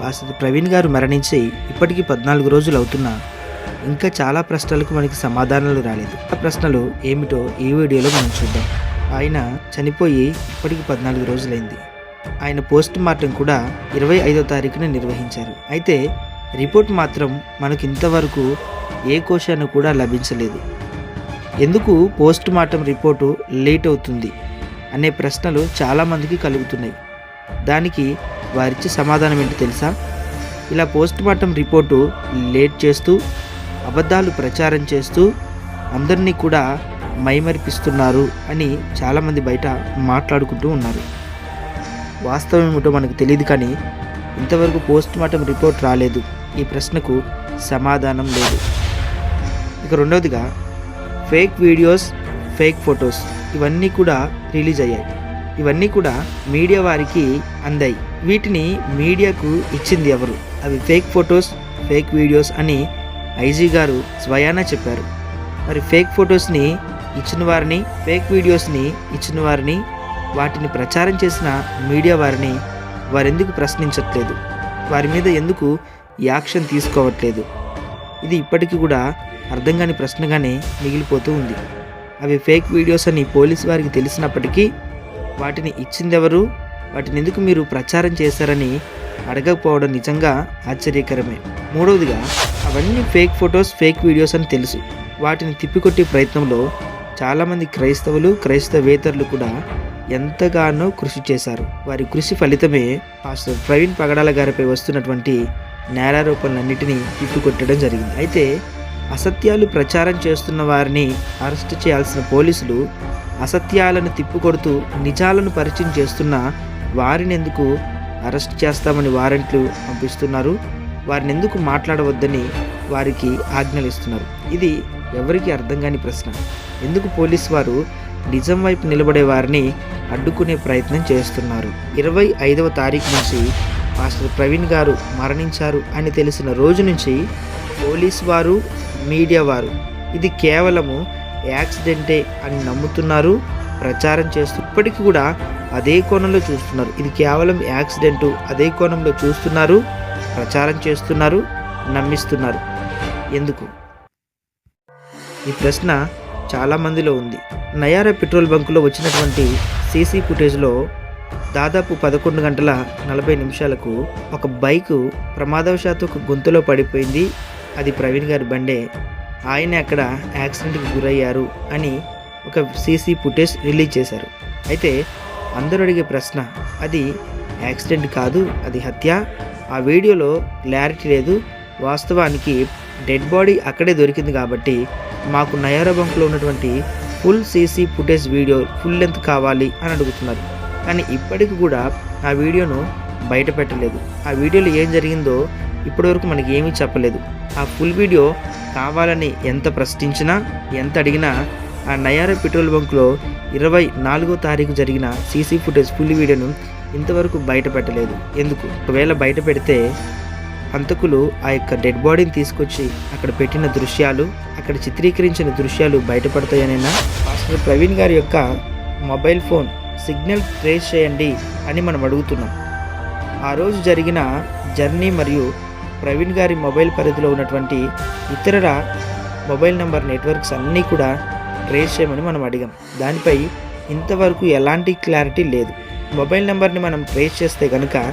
Pastor Praveen గారు మరణించి ఇప్పటికీ పద్నాలుగు రోజులు అవుతున్నా ఇంకా చాలా ప్రశ్నలకు మనకి సమాధానాలు రాలేదు. ఆ ప్రశ్నలు ఏమిటో ఈ వీడియోలో మనం చూద్దాం. ఆయన చనిపోయి ఇప్పటికి పద్నాలుగు రోజులైంది. ఆయన పోస్ట్ మార్టం కూడా ఇరవై ఐదో తారీఖున నిర్వహించారు. అయితే రిపోర్ట్ మాత్రం మనకు ఇంతవరకు ఏ కోశాన్ని కూడా లభించలేదు. ఎందుకు పోస్ట్ మార్టం రిపోర్టు లేట్ అవుతుంది అనే ప్రశ్నలు చాలామందికి కలుగుతున్నాయి. దానికి వారిచ్చే సమాధానం ఏంటో తెలుసా? ఇలా పోస్ట్ మార్టం రిపోర్టు లేట్ చేస్తూ అబద్ధాలు ప్రచారం చేస్తూ అందరినీ కూడా మైమరిపిస్తున్నారు అని చాలామంది బయట మాట్లాడుకుంటూ ఉన్నారు. వాస్తవం ఏమిటో మనకు తెలియదు కానీ ఇంతవరకు పోస్ట్ మార్టం రిపోర్ట్ రాలేదు. ఈ ప్రశ్నకు సమాధానం లేదు. ఇక రెండవదిగా ఫేక్ వీడియోస్ ఫేక్ ఫొటోస్ ఇవన్నీ కూడా రిలీజ్ అయ్యాయి. ఇవన్నీ కూడా మీడియా వారికి అందాయి. వీటిని మీడియాకు ఇచ్చింది ఎవరు? అవి ఫేక్ ఫొటోస్ ఫేక్ వీడియోస్ అని ఐజీ గారు స్వయానా చెప్పారు. మరి ఫేక్ ఫొటోస్ని ఇచ్చిన వారిని ఫేక్ వీడియోస్ని ఇచ్చిన వారిని వాటిని ప్రచారం చేసిన మీడియా వారిని వారెందుకు ప్రశ్నించట్లేదు? వారి మీద ఎందుకు యాక్షన్ తీసుకోవట్లేదు? ఇది ఇప్పటికీ కూడా అర్థం కాని ప్రశ్నగానే మిగిలిపోతూ ఉంది. అవి ఫేక్ వీడియోస్ అని పోలీసు వారికి తెలిసినప్పటికీ వాటిని ఇచ్చిందెవరు? వాటిని ఎందుకు మీరు ప్రచారం చేశారని అడగకపోవడం నిజంగా ఆశ్చర్యకరమే. మూడవదిగా అవన్నీ ఫేక్ ఫొటోస్ ఫేక్ వీడియోస్ అని తెలుసు. వాటిని తిప్పికొట్టే ప్రయత్నంలో చాలామంది క్రైస్తవులు క్రైస్తవేతరులు కూడా ఎంతగానో కృషి చేశారు. వారి కృషి ఫలితమే పాస్టర్ ప్రవీణ్ పగడాల గారిపై వస్తున్నటువంటి నేరారోపణలన్నిటినీ తిప్పికొట్టడం జరిగింది. అయితే అసత్యాలు ప్రచారం చేస్తున్న వారిని అరెస్ట్ చేయాల్సిన పోలీసులు అసత్యాలను తిప్పికొడుతూ నిజాలను పరిచయం చేస్తున్న వారిని ఎందుకు అరెస్ట్ చేస్తామని వారెంట్లు పంపిస్తున్నారు? వారిని ఎందుకు మాట్లాడవద్దని వారికి ఆజ్ఞలు ఇస్తున్నారు? ఇది ఎవరికి అర్థం కాని ప్రశ్న. ఎందుకు పోలీస్ వారు నిజం వైపు నిలబడే వారిని అడ్డుకునే ప్రయత్నం చేస్తున్నారు? ఇరవై ఐదవ తారీఖు నుంచి మాస్టర్ ప్రవీణ్ గారు మరణించారు అని తెలిసిన రోజు నుంచి పోలీస్ వారు మీడియా వారు ఇది కేవలము యాక్సిడెంటే అని నమ్ముతున్నారు ప్రచారం చేస్తూ ఇప్పటికీ కూడా అదే కోణంలో చూస్తున్నారు. ఇది కేవలం యాక్సిడెంటు అదే కోణంలో చూస్తున్నారు ప్రచారం చేస్తున్నారు నమ్మిస్తున్నారు. ఎందుకు? ఈ ప్రశ్న చాలా మందిలో ఉంది. నయారా పెట్రోల్ బంకులో వచ్చినటువంటి సీసీ ఫుటేజ్లో దాదాపు పదకొండు గంటల నలభై నిమిషాలకు ఒక బైకు ప్రమాదవశాత్తు ఒక గుంతలో పడిపోయింది. అది ప్రవీణ్ గారి బండే. ఆయన అక్కడ యాక్సిడెంట్కి గురయ్యారు అని ఒక సీసీ ఫుటేజ్ రిలీజ్ చేశారు. అయితే అందరూ అడిగే ప్రశ్న అది యాక్సిడెంట్ కాదు అది హత్య? ఆ వీడియోలో క్లారిటీ లేదు. వాస్తవానికి డెడ్ బాడీ అక్కడే దొరికింది కాబట్టి మాకు నయారా బంక్లో ఉన్నటువంటి full CC footage video full length కావాలి అని అడుగుతున్నారు. కానీ ఇప్పటికి కూడా ఆ వీడియోను బయట పెట్టలేదు. ఆ వీడియోలో ఏం జరిగిందో ఇప్పటివరకు మనకి ఏమీ చెప్పలేదు. ఆ ఫుల్ వీడియో కావాలని ఎంత ప్రశ్నించినా ఎంత అడిగినా ఆ నయారా పెట్రోల్ బంక్లో ఇరవై నాలుగో తారీఖు జరిగిన సీసీ ఫుటేజ్ ఫుల్ వీడియోను ఇంతవరకు బయట పెట్టలేదు. ఎందుకు? ఒకవేళ బయట పెడితే హంతకులు ఆ యొక్క డెడ్ బాడీని తీసుకొచ్చి అక్కడ పెట్టిన దృశ్యాలు అక్కడ చిత్రీకరించిన దృశ్యాలు బయటపడతాయనైనా? మాస్టర్ ప్రవీణ్ గారి యొక్క మొబైల్ ఫోన్ సిగ్నల్ ట్రేస్ చేయండి అని మనం అడుగుతున్నాం. ఆ రోజు జరిగిన జర్నీ మరియు ప్రవీణ్ గారి మొబైల్ పరిధిలో ఉన్నటువంటి ఇతరుల మొబైల్ నెంబర్ నెట్వర్క్స్ అన్నీ కూడా ట్రేస్ చేయమని మనం అడిగాం. దానిపై ఇంతవరకు ఎలాంటి క్లారిటీ లేదు. మొబైల్ నెంబర్ని మనం ట్రేస్ చేస్తే కనుక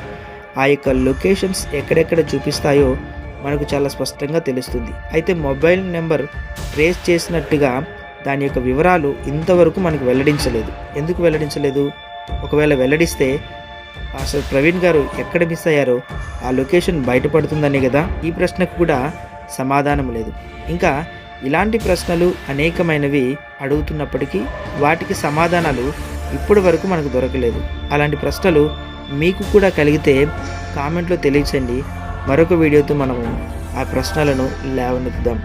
ఆ యొక్క లొకేషన్స్ ఎక్కడెక్కడ చూపిస్తాయో మనకు చాలా స్పష్టంగా తెలుస్తుంది. అయితే మొబైల్ నెంబర్ ట్రేస్ చేసినట్టుగా దాని యొక్క వివరాలు ఇంతవరకు మనకు వెల్లడించలేదు. ఎందుకు వెల్లడించలేదు? ఒకవేళ వెల్లడిస్తే అసలు ప్రవీణ్ గారు ఎక్కడ మిస్ అయ్యారో ఆ లొకేషన్ బయటపడుతుందనే కదా ఈ ప్రశ్నకు కూడా సమాధానం లేదు. ఇంకా ఇలాంటి ప్రశ్నలు అనేకమైనవి అడుగుతున్నప్పటికీ వాటికి సమాధానాలు ఇప్పటి వరకు మనకు దొరకలేదు. అలాంటి ప్రశ్నలు మీకు కూడా కలిగితే కామెంట్లో తెలియచండి. మరొక వీడియోతో మనము ఆ ప్రశ్నలను లేవనెత్తుదాం.